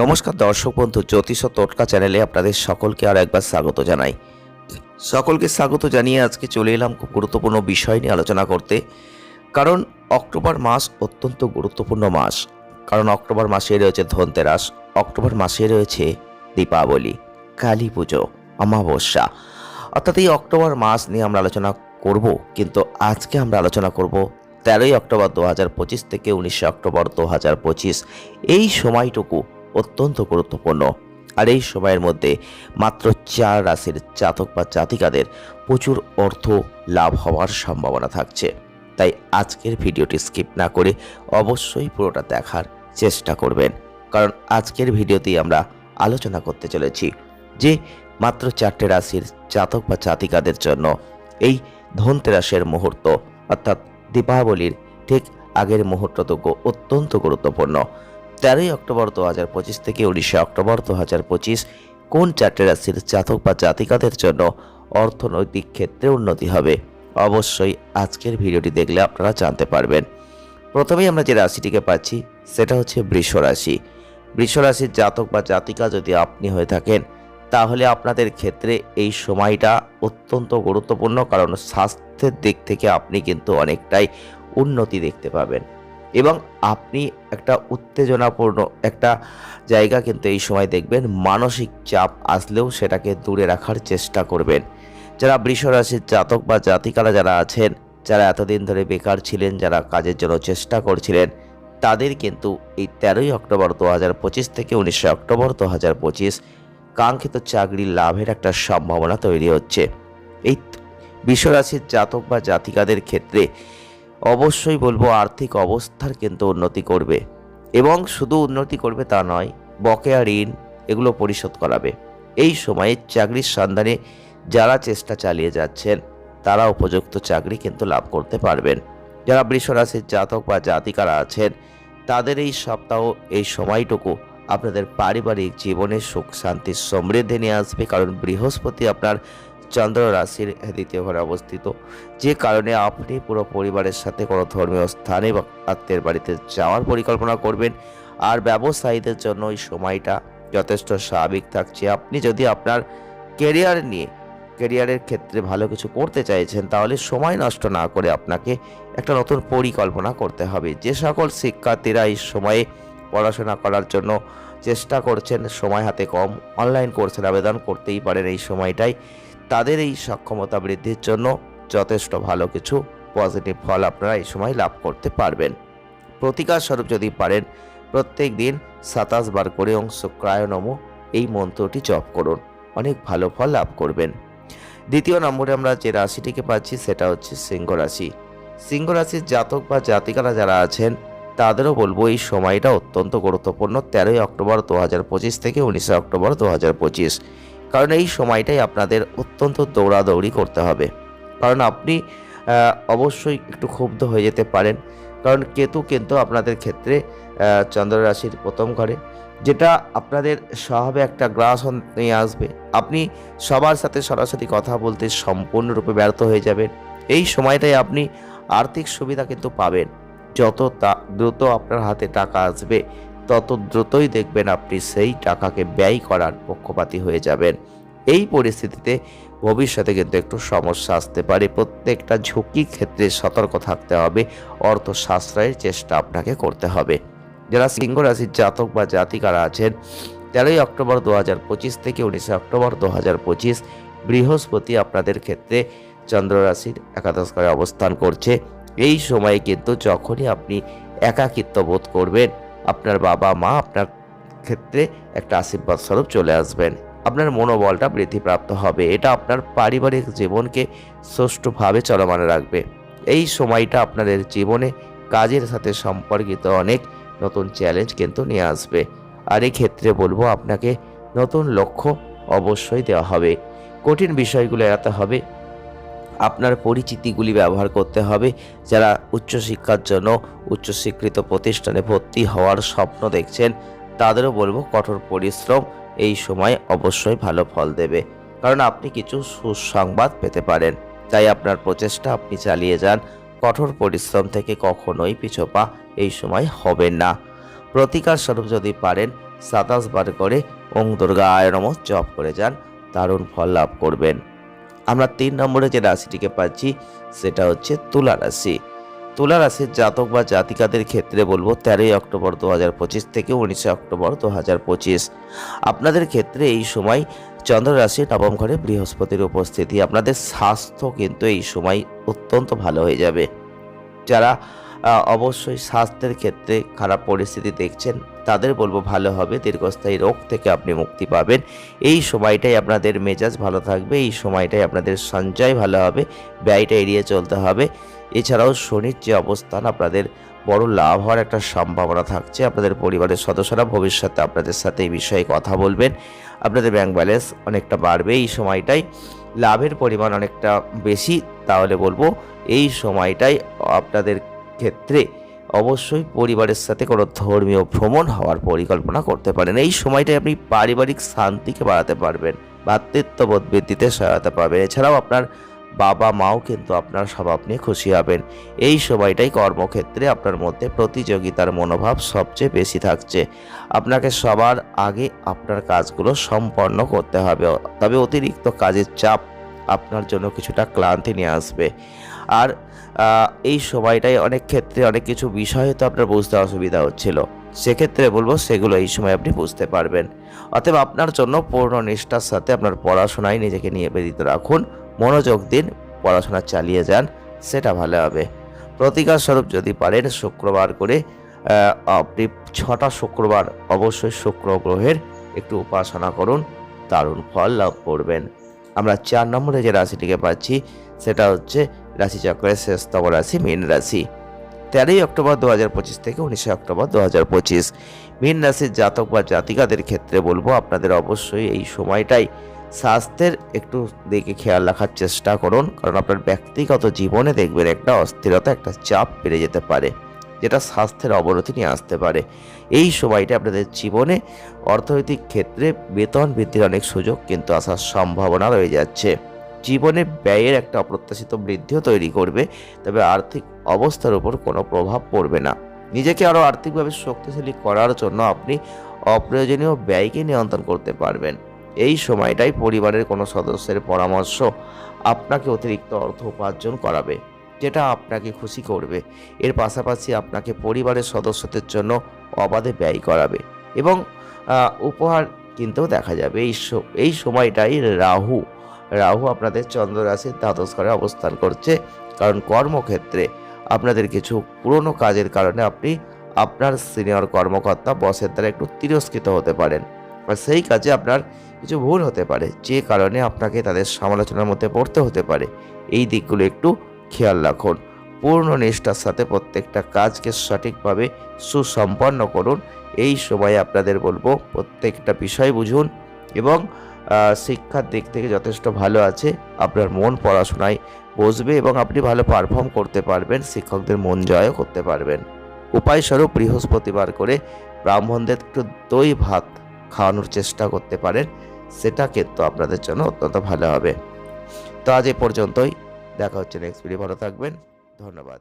নমস্কার দর্শক বন্ধু, জ্যোতিষ টোটকা চ্যানেলে আপনাদের সকলকে আর একবার স্বাগত জানাই। সকলকে স্বাগত জানিয়ে আজকে চলে এলাম খুব গুরুত্বপূর্ণ বিষয় নিয়ে আলোচনা করতে, কারণ অক্টোবর মাস অত্যন্ত গুরুত্বপূর্ণ মাস। কারণ অক্টোবর মাসে রয়েছে ধনতেরাস, অক্টোবর মাসে রয়েছে দীপাবলি, কালী পুজো, অমাবস্যা। অর্থাৎ এই অক্টোবর মাস নিয়ে আমরা আলোচনা করব, কিন্তু আজকে আমরা আলোচনা করব তেরোই অক্টোবর দু হাজার পঁচিশ থেকে উনিশে অক্টোবর দু হাজার পঁচিশ। এই সময়টুকু অত্যন্ত গুরুত্বপূর্ণ। আর এই সময়ের মধ্যে মাত্র চার রাশির জাতক বা জাতিকাদের প্রচুর অর্থ লাভ হওয়ার সম্ভাবনা থাকছে। তাই আজকের ভিডিওটি স্কিপ না করে অবশ্যই পুরোটা দেখার চেষ্টা করবেন। কারণ আজকের ভিডিওতেই আমরা আলোচনা করতে চলেছি যে মাত্র চারটে রাশির জাতক বা জাতিকাদের জন্য এই ধনতেরাসের মুহূর্ত, অর্থাৎ দীপাবলির ঠিক আগের মুহূর্তটুকু অত্যন্ত গুরুত্বপূর্ণ। তেরোই অক্টোবর দু হাজার পঁচিশ থেকে উনিশে অক্টোবর দু হাজার পঁচিশ কোন চারটে রাশির জাতক বা জাতিকাদের জন্য অর্থনৈতিক ক্ষেত্রে উন্নতি হবে? অবশ্যই আজকের ভিডিওটি দেখলে আপনারা জানতে পারবেন। প্রথমেই আমরা যে রাশিটিকে পাচ্ছি, সেটা হচ্ছে বৃষ রাশি। বৃষ রাশির জাতক বা জাতিকা যদি আপনি হয়ে থাকেন, তাহলে আপনাদের ক্ষেত্রে এই সময়টা অত্যন্ত গুরুত্বপূর্ণ, কারণ স্বাস্থ্যের দিক থেকে আপনি কিন্তু অনেকটাই উন্নতি দেখতে পাবেন। এবং আপনি একটা উত্তেজনাপূর্ণ একটা জায়গা কিন্তু এই সময় দেখবেন। মানসিক চাপ আসলেও সেটাকে দূরে রাখার চেষ্টা করবেন। যারা বৃষ রাশির জাতক বা জাতিকারা যারা আছেন, যারা এতদিন ধরে বেকার ছিলেন, যারা কাজের জন্য চেষ্টা করছিলেন, তাদের কিন্তু এই তেরোই অক্টোবর দু হাজার পঁচিশ থেকে উনিশে অক্টোবর দু হাজার পঁচিশ কাঙ্ক্ষিত চাকরি লাভের একটা সম্ভাবনা তৈরি হচ্ছে। এই বিশ্বরাশির জাতক বা জাতিকাদের ক্ষেত্রে অবশ্যই বলব আর্থিক অবস্থার কিন্তু উন্নতি করবে। এবং শুধু উন্নতি করবে তা নয়, বকেয়া ঋণ এগুলো পরিশোধ করাবে। এই সময়ে চাকরির সন্ধানে যারা চেষ্টা চালিয়ে যাচ্ছেন তারা উপযুক্ত চাকরি কিন্তু লাভ করতে পারবেন। যারা বৃষরাশির জাতক বা জাতিকারা আছেন, তাদের এই সপ্তাহ, এই সময়টুকু আপনাদের পারিবারিক জীবনে সুখ, শান্তি, সমৃদ্ধি নিয়ে আসবে। কারণ বৃহস্পতি আপনার চন্দ্র রাশির দ্বিতীয় ঘরে অবস্থিত। যে কারণে আপনি পুরো পরিবারের সাথে কোনো ধর্মীয় স্থানে বা আত্মীয়ের বাড়িতে যাওয়ার পরিকল্পনা করবেন। আর ব্যবসায়ীদের জন্য এই সময়টা যথেষ্ট স্বাভাবিক থাকছে। আপনি যদি আপনার কেরিয়ার নিয়ে কেরিয়ারের ক্ষেত্রে ভালো কিছু করতে চাইছেন, তাহলে সময় নষ্ট না করে আপনাকে একটা নতুন পরিকল্পনা করতে হবে। যে সকল শিক্ষার্থীরা এই সময়ে পড়াশোনা করার জন্য চেষ্টা করছেন, সময় হাতে কম অনলাইন কোর্সের আবেদন করতেই পারেন। এই সময়টাই তাদের এই সক্ষমতা বৃদ্ধির জন্য যথেষ্ট ভালো কিছু পজিটিভ ফল আপনারা এই সময় লাভ করতে পারবেন। প্রতিকার স্বরূপ যদি পারেন, প্রত্যেক দিন সাতাশ বার করে অংশ ক্রায়নম এই মন্ত্রটি জপ করুন। অনেক ভালো ফল লাভ করবেন। দ্বিতীয় নম্বরে আমরা যে রাশিটিকে পাচ্ছি, সেটা হচ্ছে সিংহ রাশি। সিংহ রাশির জাতক বা জাতিকারা যারা আছেন, তাদেরও বলব এই সময়টা অত্যন্ত গুরুত্বপূর্ণ। তেরোই অক্টোবর দু হাজার পঁচিশ থেকে উনিশে অক্টোবর দু হাজার পঁচিশ। কারণ এই সময়টাই আপনাদের অত্যন্ত দৌড়াদৌড়ি করতে হবে। কারণ আপনি অবশ্যই একটু ক্ষুব্ধ হয়ে যেতে পারেন। কারণ কেতু কিন্তু আপনাদের ক্ষেত্রে আহ, চন্দ্র রাশির প্রথম ঘরে। যেটা আপনাদের স্বভাবে একটা গ্রাস নিয়ে আসবে। আপনি সবার সাথে সরাসরি কথা বলতে সম্পূর্ণরূপে ব্যর্থ হয়ে যাবেন। এই সময়টাই আপনি আর্থিক সুবিধা কিন্তু পাবেন। যত দ্রুত আপনার হাতে টাকা আসবে তত দ্রুতই দেখবেন আপনি সেই টাকাকে ব্যয় করার পক্ষপাতী হয়ে যাবেন। এই পরিস্থিতিতে ভবিষ্যতে কিন্তু একটু সমস্যা আসতে পারে। প্রত্যেকটা ঝুঁকি ক্ষেত্রে সতর্ক থাকতে হবে। অর্থ সাশ্রয়ের চেষ্টা আপনাকে করতে হবে। যারা সিংহ রাশির জাতক বা জাতিকারা আছেন, তেরোই অক্টোবর দু হাজার পঁচিশ থেকে উনিশে অক্টোবর দু হাজার পঁচিশ বৃহস্পতি আপনাদের ক্ষেত্রে চন্দ্র রাশির একাদশ ঘরে অবস্থান করছে। এই সময়ে কিন্তু যখনই আপনি একাকিত্ব বোধ করবেন আপনার বাবা, মা আপনার ক্ষেত্রে একটা আশীর্বাদ স্বরূপ চলে আসবেন। আপনার মনোবলটা বৃদ্ধিপ্রাপ্ত হবে। এটা আপনার পারিবারিক জীবনকে সুষ্ঠুভাবে চলমান রাখবে। এই সময়টা আপনাদের জীবনে কাজের সাথে সম্পর্কিত অনেক নতুন চ্যালেঞ্জ কিন্তু নিয়ে আসবে। আর এই ক্ষেত্রে বলব, আপনাকে নতুন লক্ষ্য অবশ্যই দেওয়া হবে। কঠিন বিষয়গুলো এড়াতে হবে। আপনার পরিচিতিগুলি ব্যবহার করতে হবে। যারা উচ্চশিক্ষার জন্য উচ্চস্বীকৃত প্রতিষ্ঠানে ভর্তি হওয়ার স্বপ্ন দেখছেন, তাদেরও বলব কঠোর পরিশ্রম এই সময় অবশ্যই ভালো ফল দেবে। কারণ আপনি কিছু সুসংবাদ পেতে পারেন। তাই আপনার প্রচেষ্টা আপনি চালিয়ে যান। কঠোর পরিশ্রম থেকে কখনোই পিছোপা এই সময় হবেন না। প্রতিকার স্বরূপ যদি পারেন, সাতাশ বার করে ওং দুর্গা আয় নম জপ করে যান, দারুণ ফল লাভ করবেন। আমরা তিন নম্বরে যে রাশিটিকে পাচ্ছি, সেটা হচ্ছে তুলা রাশি। তুলা রাশির জাতক বা জাতিকাদের ক্ষেত্রে বলব তেরোই অক্টোবর দু হাজার পঁচিশ থেকে উনিশে অক্টোবর দু হাজার পঁচিশ। আপনাদের ক্ষেত্রে এই সময় চন্দ্র রাশি নবম ঘরে বৃহস্পতির উপস্থিতি। আপনাদের স্বাস্থ্য কিন্তু এই সময় অত্যন্ত ভালো হয়ে যাবে। যারা অবশ্যই স্বাস্থ্যের ক্ষেত্রে খারাপ পরিস্থিতি দেখছেন তাদের বলব ভালো হবে, দীর্ঘস্থায়ী রোগ থেকে আপনি মুক্তি পাবেন। এই সময়টাই আপনাদের মেজাজ ভালো থাকবে, এই সময়টাই আপনাদের সঞ্চয় ভালো হবে, ব্যয়টা এড়িয়ে চলতে হবে। এছাড়াও শনির যে অবস্থান, আপনাদের বড় লাভ হওয়ার একটা সম্ভাবনা থাকছে। আপনাদের পরিবারের সদস্যরা ভবিষ্যতে আপনাদের সাথে এই বিষয়ে কথা বলবেন। আপনাদের ব্যাংক ব্যালেন্স অনেকটা বাড়বে, এই সময়টাই লাভের পরিমাণ অনেকটা বেশি। তাহলে বলব এই সময়টাই আপনাদের ক্ষেত্রে অবশ্যই পরিবারের সাথে কোনো ধর্মীয় ভ্রমণ হওয়ার পরিকল্পনা করতে পারেন। এই সময়টায় আপনি পারিবারিক শান্তিকে বাড়াতে পারবেন ভ্রাতৃত্ববোধ বৃদ্ধিতে সহায়তা পাবেন। এছাড়াও আপনার বাবা মাও কিন্তু আপনার স্বভাব নিয়ে খুশি হবেন। এই সময়টাই কর্মক্ষেত্রে আপনার মধ্যে প্রতিযোগিতার মনোভাব সবচেয়ে বেশি থাকছে। আপনাকে সবার আগে আপনার কাজগুলো সম্পন্ন করতে হবে। তবে অতিরিক্ত কাজের চাপ আপনার জন্য কিছুটা ক্লান্তি নিয়ে আসবে। আর এই সময়টাই অনেক ক্ষেত্রে অনেক কিছু বিষয় হয়তো আপনার বুঝতে অসুবিধা হচ্ছিল। সেক্ষেত্রে বলব সেগুলো এই সময় আপনি বুঝতে পারবেন। অতএব আপনার জন্য পূর্ণ নিষ্ঠার সাথে আপনার পড়াশোনায় নিজেকে নিবেদিত রাখুন। মনোযোগ দিন, পড়াশোনা চালিয়ে যান, সেটা ভালো হবে। প্রতিকার স্বরূপ যদি পারেন, শুক্রবার করে আপনি ছটা শুক্রবার অবশ্যই শুক্র গ্রহের একটু উপাসনা করুন, দারুণ ফল লাভ করবেন। আমরা চার নম্বরে যে রাশিটিকে পাচ্ছি, সেটা হচ্ছে রাশিচক্রের শেষতম রাশি মীন রাশি। তেরোই অক্টোবর দু হাজার পঁচিশ থেকে উনিশে অক্টোবর দু হাজার পঁচিশ। মীন রাশির জাতক বা জাতিকাদের ক্ষেত্রে বলব, আপনাদের অবশ্যই এই সময়টাই স্বাস্থ্যের একটু দিকে খেয়াল রাখার চেষ্টা করুন, কারণ আপনার ব্যক্তিগত জীবনে দেখবেন একটা অস্থিরতা, একটা চাপ বেড়ে যেতে পারে, যেটা স্বাস্থ্যের অবনতি নিয়ে আসতে পারে। এই সময়টা আপনাদের জীবনে অর্থনৈতিক ক্ষেত্রে বেতন বৃদ্ধির অনেক সুযোগ কিন্তু আসার সম্ভাবনা রয়ে যাচ্ছে। জীবনে ব্যয়ের একটা অপ্রত্যাশিত বৃদ্ধিও তৈরি করবে, তবে আর্থিক অবস্থার উপর কোনো প্রভাব পড়বে না। নিজেকে আরও আর্থিকভাবে শক্তিশালী করার জন্য আপনি অপ্রয়োজনীয় ব্যয়কে নিয়ন্ত্রণ করতে পারবেন। এই সময়টাই পরিবারের কোনো সদস্যের পরামর্শ আপনাকে অতিরিক্ত অর্থ উপার্জন করাবে, যেটা আপনাকে খুশি করবে। এর পাশাপাশি আপনাকে পরিবারের সদস্যদের জন্য অবাধে ব্যয় করাবে এবং উপহার কিনতেও দেখা যাবে। এই এই সময়টাই রাহু রাহু আপনাদের চন্দ্র রাশির দ্বাদশ ঘরে অবস্থান করছে, কারণ কর্মক্ষেত্রে আপনাদের কিছু পুরনো কাজের কারণে আপনি আপনার সিনিয়র কর্মকর্তা বসের দ্বারা একটু তিরস্কৃত হতে পারেন। আর সেই কাজে আপনার কিছু ভুল হতে পারে, যে কারণে আপনাকে তাদের সমালোচনার মধ্যে পড়তে হতে পারে। এই দিকগুলো একটু খেয়াল রাখুন। পূর্ণ নিষ্ঠার সাথে প্রত্যেকটা কাজকে সঠিকভাবে সুসম্পন্ন করুন। এই সময়ে আপনাদের বলব, প্রত্যেকটা বিষয় বুঝুন এবং শিক্ষার দিক থেকে যথেষ্ট ভালো আছে। আপনার মন পড়াশোনায় বসবে এবং আপনি ভালো পারফর্ম করতে পারবেন, শিক্ষকদের মন জয়ও করতে পারবেন। উপায় স্বরূপ বৃহস্পতিবার করে ব্রাহ্মণদের একটু দই ভাত খাওয়ানোর চেষ্টা করতে পারেন, সেটা কিন্তু আপনাদের জন্য অত্যন্ত ভালো হবে। তো আজ এ পর্যন্তই, দেখা হচ্ছে নেক্সট ভিডিও ভালো থাকবেন, ধন্যবাদ।